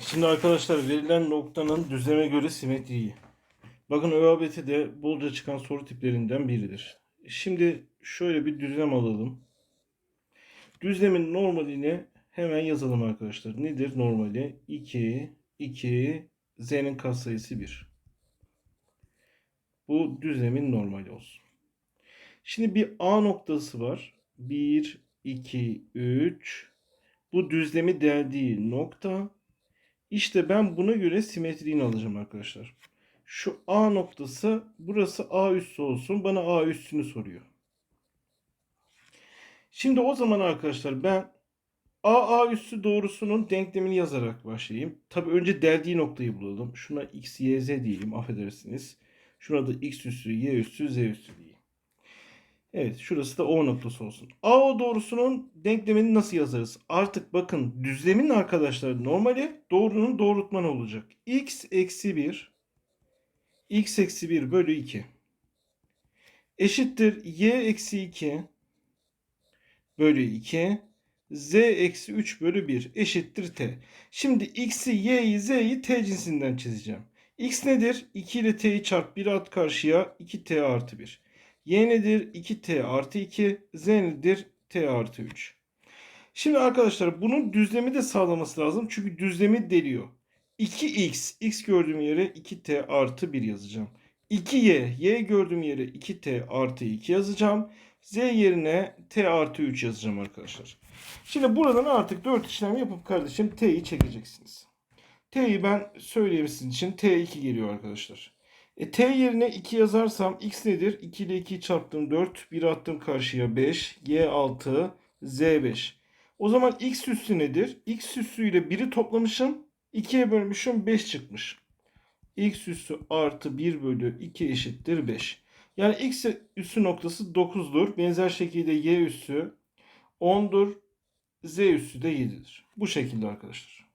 Şimdi arkadaşlar verilen noktanın düzleme göre simetriği. Bakın ÖABT de bolca çıkan soru tiplerinden biridir. Şimdi şöyle bir düzlem alalım. Düzlemin normalini hemen yazalım arkadaşlar. Nedir normali? 2, 2, z'nin katsayısı 1. Bu düzlemin normali olsun. Şimdi bir A noktası var. 1, 2, 3. Bu düzlemi deldiği nokta. İşte ben buna göre simetriğini alacağım arkadaşlar. Şu A noktası burası A üssü olsun. Bana A üssünü soruyor. Şimdi o zaman arkadaşlar ben A A üssü doğrusunun denklemini yazarak başlayayım. Tabi önce deldiği noktayı bulalım. Şuna x, y, z diyelim affedersiniz. Şuna da x üssü, y üssü, z üssü diyeyim. Evet şurası da O noktası olsun. AO doğrusunun denklemini nasıl yazarız? Artık bakın düzlemin arkadaşlar normali doğrunun doğrultmanı olacak. x eksi 1 x eksi 1 bölü 2 eşittir y eksi 2 bölü 2 z eksi 3 bölü 1 eşittir t. Şimdi x'i y'yi z'yi t cinsinden çizeceğim. x nedir? 2 ile t'yi çarp 1 at karşıya 2t artı 1. Y nedir? 2t artı 2. Z nedir? t artı 3. Şimdi arkadaşlar bunun düzlemi de sağlaması lazım. Çünkü düzlemi deliyor. 2x, x gördüğüm yere 2t artı 1 yazacağım. 2y, y gördüğüm yere 2t artı 2 yazacağım. Z yerine t artı 3 yazacağım arkadaşlar. Şimdi buradan artık 4 işlem yapıp kardeşim t'yi çekeceksiniz. T'yi ben söyleyeyim sizin için. T2 geliyor arkadaşlar. E, t yerine 2 yazarsam x nedir? 2 ile 2'yi çarptım 4. 1 attım karşıya 5. Y 6. Z 5. O zaman x üssü nedir? x üssü ile 1'i toplamışım. 2'ye bölmüşüm 5 çıkmış. x üssü artı 1 bölü 2 eşittir 5. Yani x üssü noktası 9'dur. Benzer şekilde y üssü 10'dur. Z üssü de 7'dir. Bu şekilde arkadaşlar.